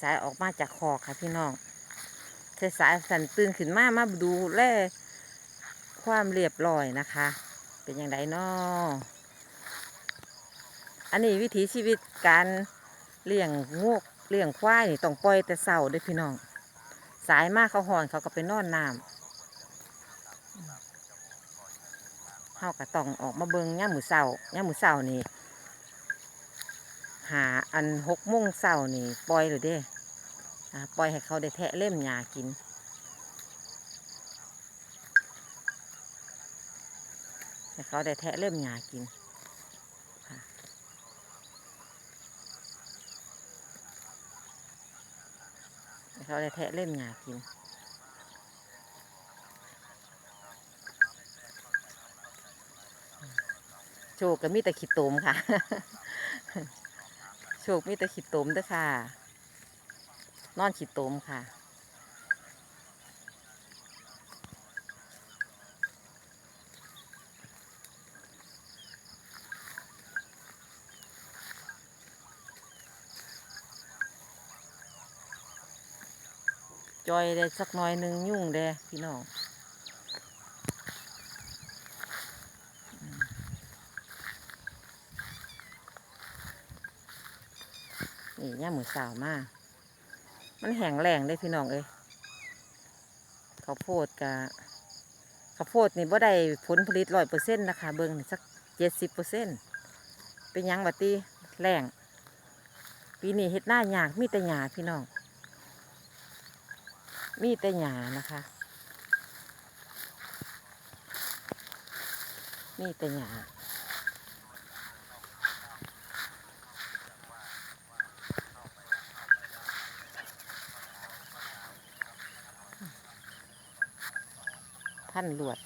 สายๆออกมาจากคอค่ะพี่น้องสายๆสันตื่นขึ้นมามาดูแลความเรียบร้อยนะคะ เป็นอย่างไรนาะอันนี้วิถีชีวิตการเลี้ยงงูกเลี้ยงควายนี่ต้องปล่อยแต่เสาด้วยพี่น้อง สายมากเขาหอนเขาก็ไปนอนน้ำเขาก็ต้องออกมาเบิงย่ามมือเสาย่ามมือเสานี่ หาอันหกโมงเสานี่ปล่อยเลยเด้ปล่อยให้เขาได้แทะเล่มหญ้ากินให้เขาได้แทะเล่มหญ้ากินให้เขาได้แทะเล่มหญ้ากินโชคก็มีแต่ขีดตมค่ะ โชคมีแต่ขีดตมเด้อค่ะ นอนขีดตมค่ะจอยได้สักหน่อยหนึ่งยุ่งเด้พี่น้อง นี่ย่ามือสาวมาก มันแห้งแรงเลยพี่น้องเอ้ยข้าวโพดกะข้าวโพดนี่บ่ได้ผลผลิตร้อยเปอร์เซ็นต์นะคะเบิ่งสักเจ็ดสิบเปอร์เซ็นต์เป็นยังบัตีแรงปีนี้เฮ็ดหน้าหยากมีแต่หญ้าพี่น้อง มีแต่หญ้านะคะ มีแต่หญ้า ท่านหลวด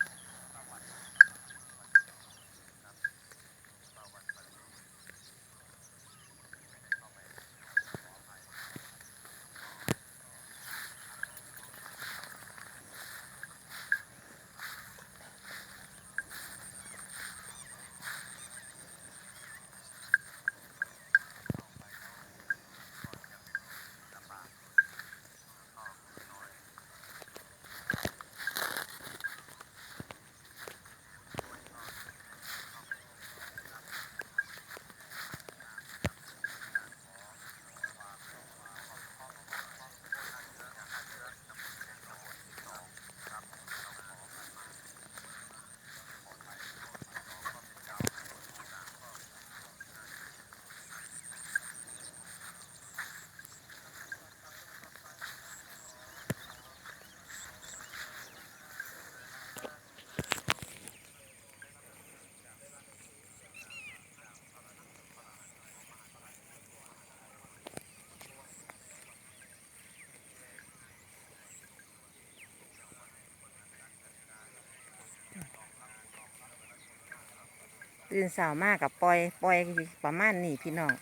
ตื่นสาวมากกับปล่อยปล่อยประมาณนี้พี่น้อง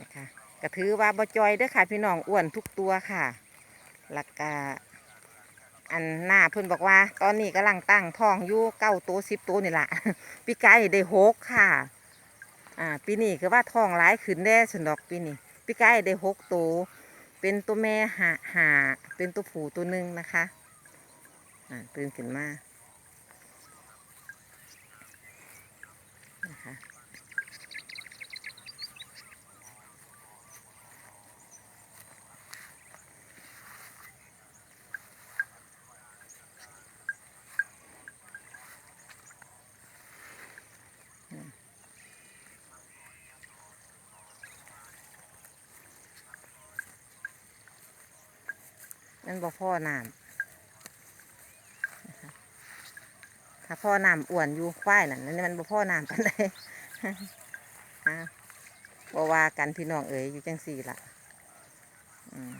นะคะก็ถือว่าบ่จอยเด้อค่ะ พี่น้องอ้วนทุกตัวค่ะหลักกาอันหน้าเพิ่อนบอกว่า ตอนนี้กำลังตั้งท้องอยู่เก้าตัวสิบตัวนี่แหละปีกายได้หกค่ะอ่าปีนี้คือว่าท้องร้ายขึ้นแน่สนดอกปีนี้ปีกายได้หกตัวเป็นตัวแม่หาหาเป็นตัวผู้ตัวหนึ่งนะคะอ่าตื่นขึ้นมา นั่นบ่พ่อน้ำถ้าพ่อน้ำอ้วนอยู่ควายนั่นนี่มันบ่พ่อน้ำปันไดอะบ่ว่ากันพี่น้องเอ๋ยอยู่จังสี่ละอืม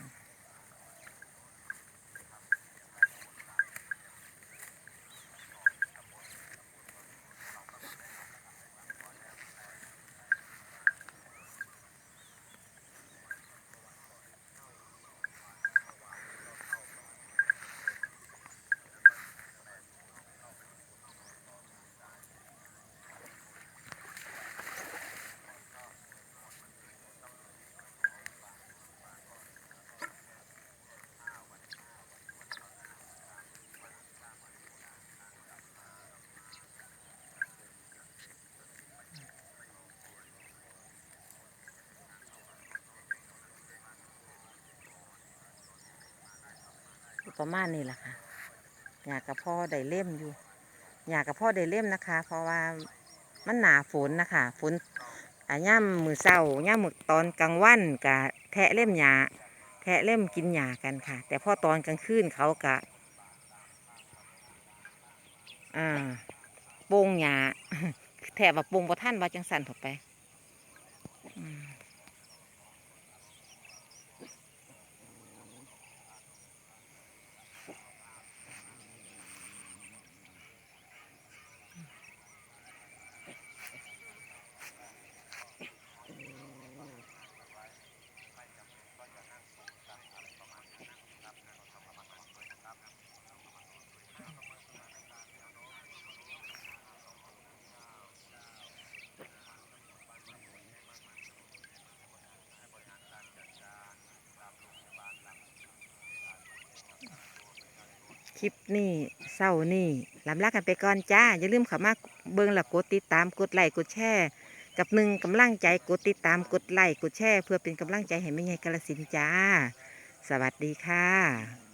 ประมาณนี้แหละค่ะหยากับพ่อได้เล่มอยู่หยากับพ่อได้เล่มนะคะ เพราะว่ามันหนาฝนนะคะฝนอะย่ำมือเศร้าย่ำมือตอนกลางวันกะแทะเล่มหยาแทะเล่มกินหยากันค่ะ แต่พอตอนกลางคืนเขากะอ่าโป่งหยาแทะว่าโป่งบ่ท่านว่าจังสันถอดไป อืม คลิปนี้เศร้านี่ลำลากันไปก่อนจ้า อย่าลืมเข้ามาเบิ่งและกดติดตามกดไลค์กดแชร์กับหนึ่งกำลังใจกดติดตามกดไลค์กดแชร์เพื่อเป็นกำลังใจให้แม่ใหญ่กระสินจ้า สวัสดีค่ะ